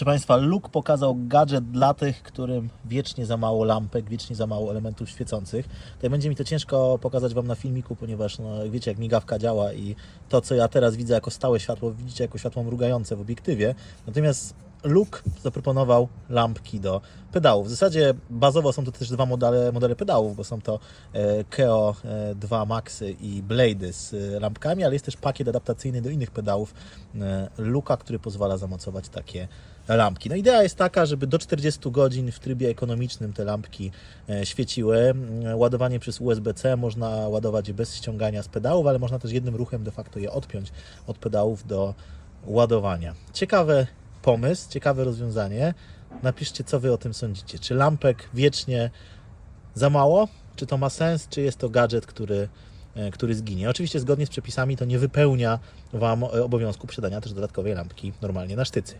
Proszę Państwa, Luke pokazał gadżet dla tych, którym wiecznie za mało lampek, wiecznie za mało elementów świecących. Tutaj będzie mi to ciężko pokazać Wam na filmiku, ponieważ no, wiecie jak migawka działa i to, co ja teraz widzę jako stałe światło, widzicie jako światło mrugające w obiektywie. Natomiast Luke zaproponował lampki do pedałów. W zasadzie bazowo są to też dwa modele, modele pedałów, bo są to e, Keo e, 2 Maxy i Blade z e, lampkami, ale jest też pakiet adaptacyjny do innych pedałów e, Luka, który pozwala zamocować takie lampki. No idea jest taka, żeby do 40 godzin w trybie ekonomicznym te lampki e, świeciły. Ładowanie przez USB-C można ładować bez ściągania z pedałów, ale można też jednym ruchem de facto je odpiąć od pedałów do ładowania. Ciekawy pomysł, ciekawe rozwiązanie. Napiszcie, co Wy o tym sądzicie. Czy lampek wiecznie za mało? Czy to ma sens? Czy jest to gadżet, który, e, który zginie? Oczywiście zgodnie z przepisami to nie wypełnia Wam e, obowiązku posiadania też dodatkowej lampki normalnie na sztycy.